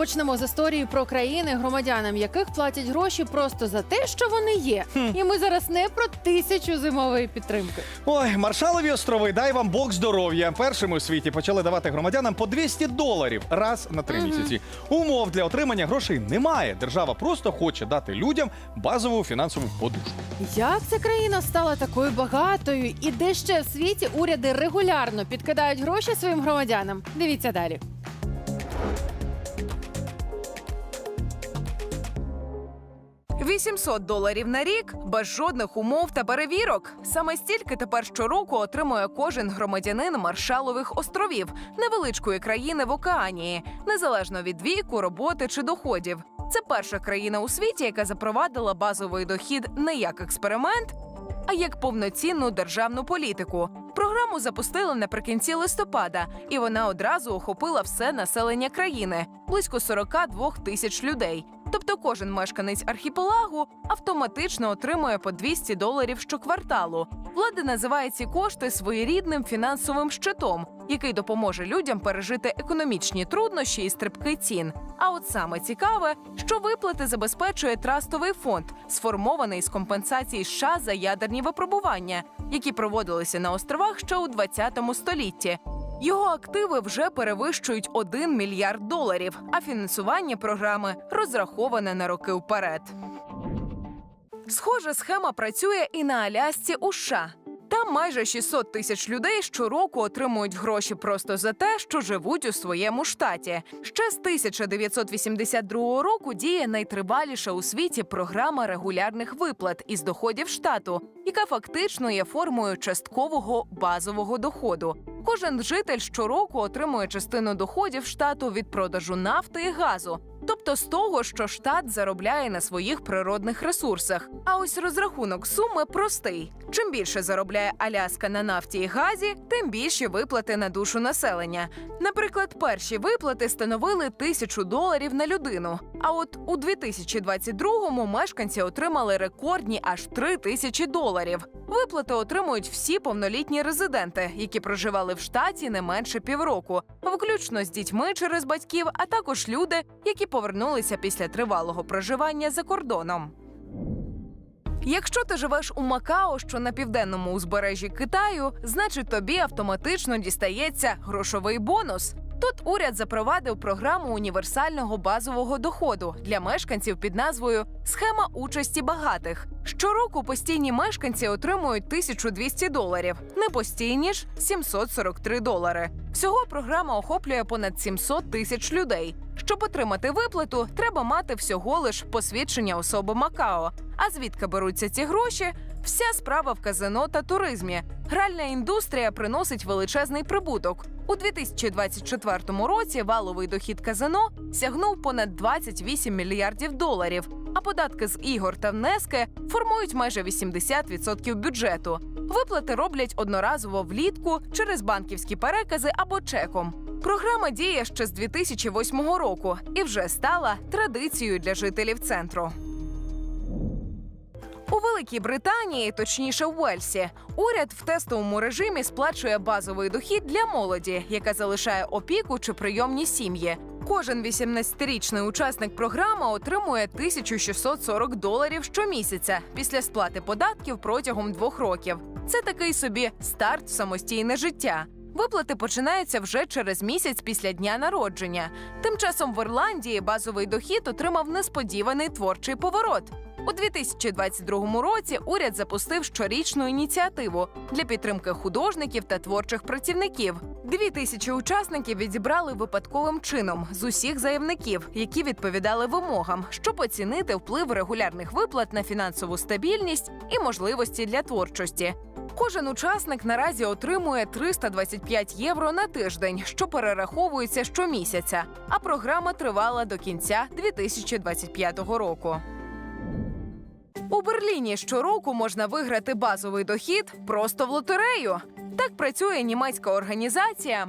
Почнемо з історії про країни, громадянам яких платять гроші просто за те, що вони є. І ми зараз не про тисячу зимової підтримки. Ой, Маршалові острови, дай вам Бог здоров'я. Першими у світі почали давати громадянам по 200 доларів раз на три місяці. Умов для отримання грошей немає. Держава просто хоче дати людям базову фінансову подушку. Як ця країна стала такою багатою, і де ще в світі уряди регулярно підкидають гроші своїм громадянам? Дивіться далі. – 800 доларів на рік без жодних умов та перевірок. Саме стільки тепер щороку отримує кожен громадянин Маршалових островів, невеличкої країни в океанії, незалежно від віку, роботи чи доходів. Це перша країна у світі, яка запровадила базовий дохід не як експеримент, а як повноцінну державну політику. Програму запустили наприкінці листопада, і вона одразу охопила все населення країни близько 42 тисяч людей. Тобто кожен мешканець архіпелагу автоматично отримує по 200 доларів щокварталу. Влада називає ці кошти своєрідним фінансовим щитом, який допоможе людям пережити економічні труднощі і стрибки цін. А от саме цікаве, що виплати забезпечує трастовий фонд, сформований з компенсацій США за ядерні випробування, які проводилися на островах ще у 20 столітті. Його активи вже перевищують 1 мільярд доларів, а фінансування програми розраховане на роки вперед. Схожа схема працює і на Алясці у США. Майже 600 тисяч людей щороку отримують гроші просто за те, що живуть у своєму штаті. Ще з 1982 року діє найтриваліша у світі програма регулярних виплат із доходів штату, яка фактично є формою часткового базового доходу. Кожен житель щороку отримує частину доходів штату від продажу нафти і газу, тобто з того, що штат заробляє на своїх природних ресурсах. А ось розрахунок суми простий: чим більше заробляє Аляска на нафті і газі, тим більші виплати на душу населення. Наприклад, перші виплати становили тисячу доларів на людину. А от у 2022-му мешканці отримали рекордні аж три тисячі доларів. Виплати отримують всі повнолітні резиденти, які проживали в штаті не менше півроку, включно з дітьми через батьків, а також люди, які повернулися після тривалого проживання за кордоном. Якщо ти живеш у Макао, що на південному узбережжі Китаю, значить тобі автоматично дістається грошовий бонус. Тут уряд запровадив програму універсального базового доходу для мешканців під назвою Схема участі багатих. Щороку постійні мешканці отримують 1200 доларів, непостійні ж 743 долари. Всього програма охоплює понад 700 тисяч людей. Щоб отримати виплату, треба мати всього лиш посвідчення особи Макао. А звідки беруться ці гроші? Вся справа в казино та туризмі. Гральна індустрія приносить величезний прибуток. У 2024 році валовий дохід казино сягнув понад 28 мільярдів доларів. А податки з ігор та внески формують майже 80% бюджету. Виплати роблять одноразово влітку через банківські перекази або чеком. Програма діє ще з 2008 року і вже стала традицією для жителів центру. Великій Британії, точніше в Уельсі, уряд в тестовому режимі сплачує базовий дохід для молоді, яка залишає опіку чи прийомні сім'ї. Кожен 18-річний учасник програми отримує 1640 доларів щомісяця після сплати податків протягом двох років. Це такий собі старт в самостійне життя. Виплати починаються вже через місяць після дня народження. Тим часом в Ірландії базовий дохід отримав несподіваний творчий поворот. У 2022 році уряд запустив щорічну ініціативу для підтримки художників та творчих працівників. Дві тисячі учасників відібрали випадковим чином з усіх заявників, які відповідали вимогам, щоб оцінити вплив регулярних виплат на фінансову стабільність і можливості для творчості. Кожен учасник наразі отримує 325 євро на тиждень, що перераховується щомісяця. А програма тривала до кінця 2025 року. У Берліні щороку можна виграти базовий дохід просто в лотерею. Так працює німецька організація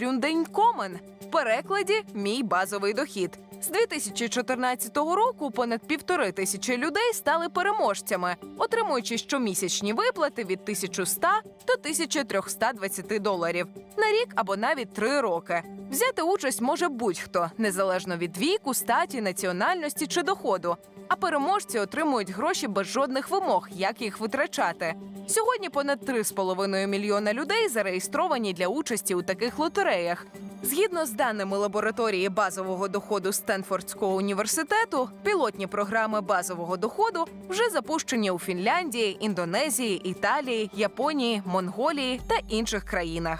Grundeinkommen, в перекладі Мій базовий дохід. З 2014 року понад півтори тисячі людей стали переможцями, отримуючи щомісячні виплати від 1100 до 1320 доларів на рік або навіть три роки. Взяти участь може будь-хто, незалежно від віку, статі, національності чи доходу. А переможці отримують гроші без жодних вимог, як їх витрачати. Сьогодні понад 3,5 мільйона людей зареєстровані для участі у таких лотереях. Згідно з даними лабораторії базового доходу Стенфордського університету, пілотні програми базового доходу вже запущені у Фінляндії, Індонезії, Італії, Японії, Монголії та інших країнах.